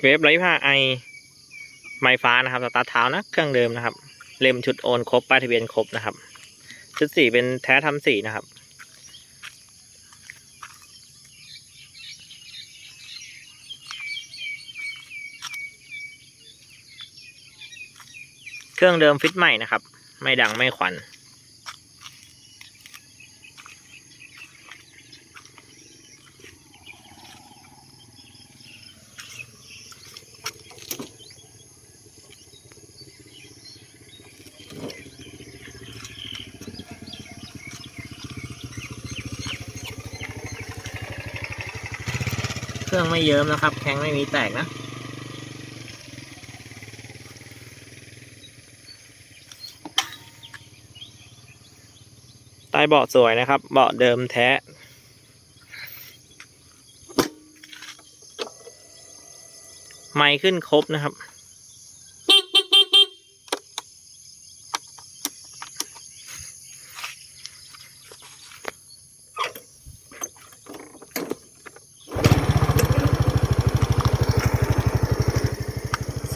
เวฟไร้ผ้าไอไม้ฟ้านะครับสตาร์ทเท้านะเครื่องเดิมนะครับ เล่มชุดโอนครบป้ายทะเบียนครบนะครับ ชุดสีเป็นแท้ทำสีนะครับ เครื่องเดิมฟิตใหม่นะครับ ไม่ดังไม่ขวัญ เครื่องไม่เยิ้มนะครับ แข้งไม่มีแตกนะใต้เบาะสวยนะครับ เบาะเดิมแท้ไม่ขึ้นครบนะครับ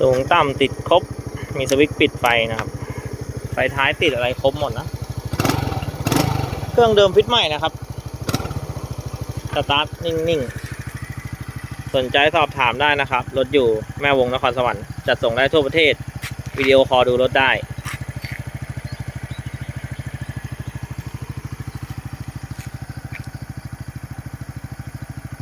สูงต่ำติดครบ มีสวิตช์ปิดไฟนะครับ ไฟท้ายติดอะไรครบหมดนะ เครื่องเดิมฟิตใหม่นะครับ สตาร์ทนิ่งๆ สนใจสอบถามได้นะครับ รถอยู่แม่วงนครสวรรค์จัดส่งได้ทั่วประเทศ วิดีโอคอลดูรถได้